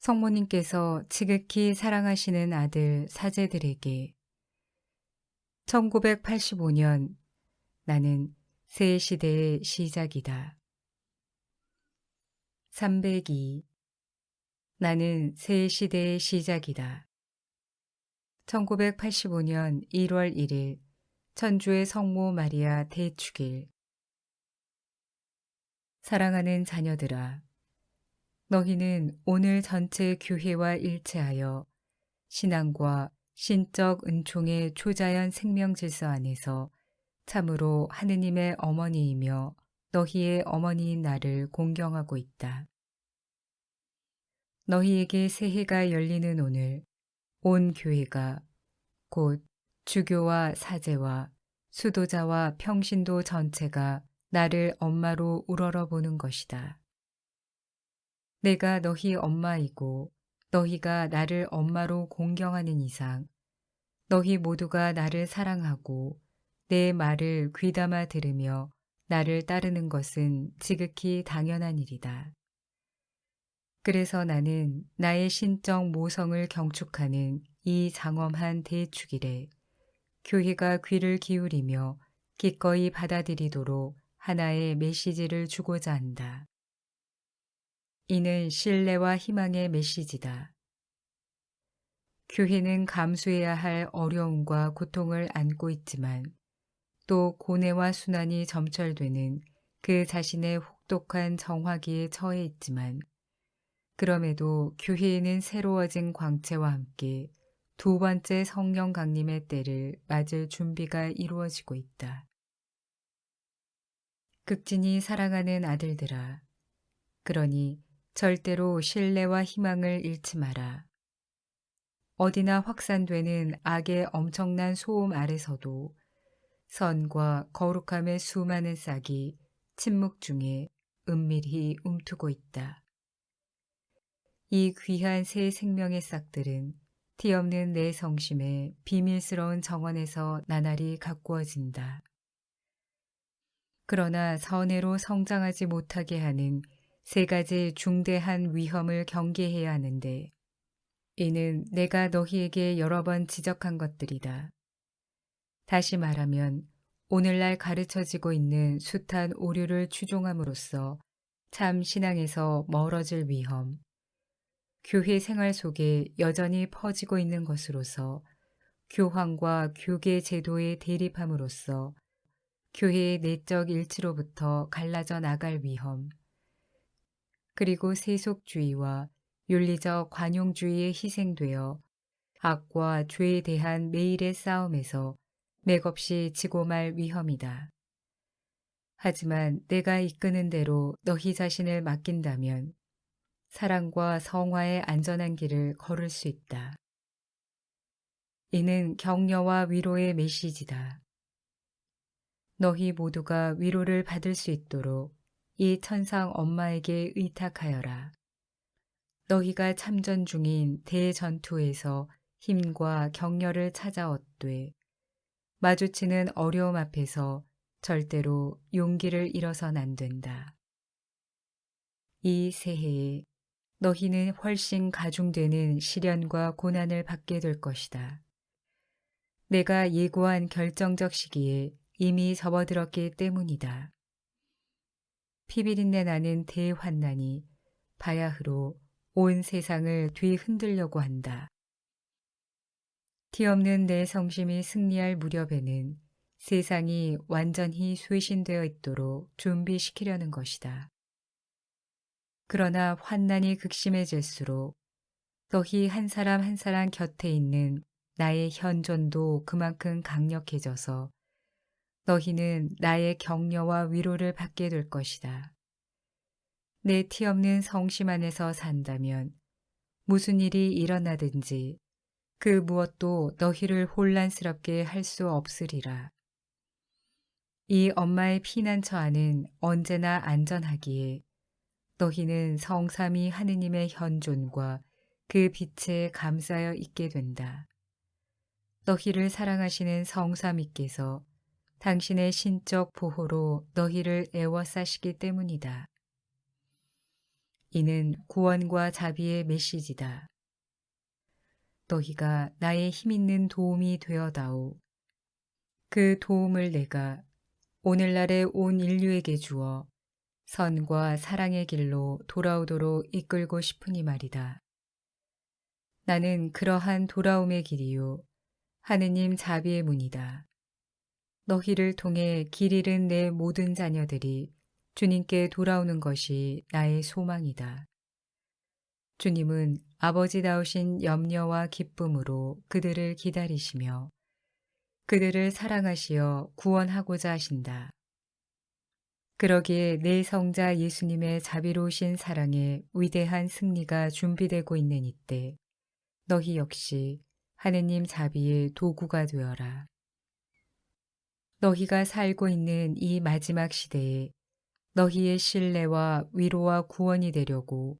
성모님께서 지극히 사랑하시는 아들 사제들에게 1985년 나는 새 시대의 시작이다. 302 나는 새 시대의 시작이다. 1985년 1월 1일 천주의 성모 마리아 대축일 사랑하는 자녀들아 너희는 오늘 전체 교회와 일체하여 신앙과 신적 은총의 초자연 생명 질서 안에서 참으로 하느님의 어머니이며 너희의 어머니인 나를 공경하고 있다. 너희에게 새해가 열리는 오늘 온 교회가 곧 주교와 사제와 수도자와 평신도 전체가 나를 엄마로 우러러 보는 것이다. 내가 너희 엄마이고 너희가 나를 엄마로 공경하는 이상 너희 모두가 나를 사랑하고 내 말을 귀담아 들으며 나를 따르는 것은 지극히 당연한 일이다. 그래서 나는 나의 신적 모성을 경축하는 이 장엄한 대축일에 교회가 귀를 기울이며 기꺼이 받아들이도록 하나의 메시지를 주고자 한다. 이는 신뢰와 희망의 메시지다. 교회는 감수해야 할 어려움과 고통을 안고 있지만 또 고뇌와 순환이 점철되는 그 자신의 혹독한 정화기에 처해 있지만 그럼에도 교회에는 새로워진 광채와 함께 두 번째 성령 강림의 때를 맞을 준비가 이루어지고 있다. 극진히 사랑하는 아들들아, 그러니 절대로 신뢰와 희망을 잃지 마라. 어디나 확산되는 악의 엄청난 소음 아래서도 선과 거룩함의 수많은 싹이 침묵 중에 은밀히 움트고 있다. 이 귀한 새 생명의 싹들은 티 없는 내 성심의 비밀스러운 정원에서 나날이 가꾸어진다. 그러나 선해로 성장하지 못하게 하는 세 가지 중대한 위험을 경계해야 하는데 이는 내가 너희에게 여러 번 지적한 것들이다. 다시 말하면 오늘날 가르쳐지고 있는 숱한 오류를 추종함으로써 참 신앙에서 멀어질 위험, 교회 생활 속에 여전히 퍼지고 있는 것으로서 교황과 교계 제도의 대립함으로써 교회의 내적 일치로부터 갈라져 나갈 위험, 그리고 세속주의와 윤리적 관용주의에 희생되어 악과 죄에 대한 매일의 싸움에서 맥없이 지고 말 위험이다. 하지만 내가 이끄는 대로 너희 자신을 맡긴다면 사랑과 성화의 안전한 길을 걸을 수 있다. 이는 격려와 위로의 메시지다. 너희 모두가 위로를 받을 수 있도록 이 천상 엄마에게 의탁하여라. 너희가 참전 중인 대전투에서 힘과 격려를 찾아 얻되 마주치는 어려움 앞에서 절대로 용기를 잃어선 안 된다. 이 새해에 너희는 훨씬 가중되는 시련과 고난을 받게 될 것이다. 내가 예고한 결정적 시기에 이미 접어들었기 때문이다. 피비린내 나는 대환난이 바야흐로 온 세상을 뒤흔들려고 한다. 티 없는 내 성심이 승리할 무렵에는 세상이 완전히 쇄신되어 있도록 준비시키려는 것이다. 그러나 환난이 극심해질수록 너희 한 사람 한 사람 곁에 있는 나의 현존도 그만큼 강력해져서 너희는 나의 격려와 위로를 받게 될 것이다. 내 티 없는 성심 안에서 산다면 무슨 일이 일어나든지 그 무엇도 너희를 혼란스럽게 할 수 없으리라. 이 엄마의 피난처 안은 언제나 안전하기에 너희는 성삼이 하느님의 현존과 그 빛에 감싸여 있게 된다. 너희를 사랑하시는 성삼이께서 당신의 신적 보호로 너희를 애워싸시기 때문이다. 이는 구원과 자비의 메시지다. 너희가 나의 힘있는 도움이 되어다오. 그 도움을 내가 오늘날의 온 인류에게 주어 선과 사랑의 길로 돌아오도록 이끌고 싶으니 말이다. 나는 그러한 돌아옴의 길이요. 하느님 자비의 문이다. 너희를 통해 길 잃은 내 모든 자녀들이 주님께 돌아오는 것이 나의 소망이다. 주님은 아버지다우신 염려와 기쁨으로 그들을 기다리시며 그들을 사랑하시어 구원하고자 하신다. 그러기에 내 성자 예수님의 자비로우신 사랑에 위대한 승리가 준비되고 있는 이때 너희 역시 하느님 자비의 도구가 되어라. 너희가 살고 있는 이 마지막 시대에 너희의 신뢰와 위로와 구원이 되려고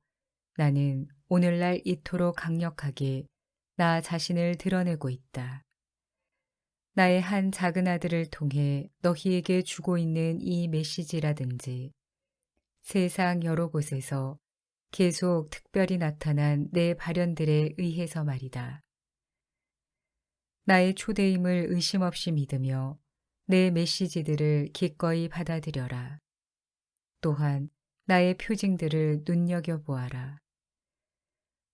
나는 오늘날 이토록 강력하게 나 자신을 드러내고 있다. 나의 한 작은 아들을 통해 너희에게 주고 있는 이 메시지라든지 세상 여러 곳에서 계속 특별히 나타난 내 발현들에 의해서 말이다. 나의 초대임을 의심 없이 믿으며 내 메시지들을 기꺼이 받아들여라. 또한 나의 표징들을 눈여겨보아라.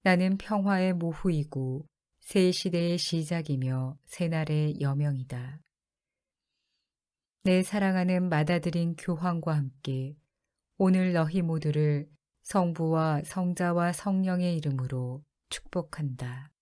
나는 평화의 모후이고 새 시대의 시작이며 새날의 여명이다. 내 사랑하는 맏아들인 교황과 함께 오늘 너희 모두를 성부와 성자와 성령의 이름으로 축복한다.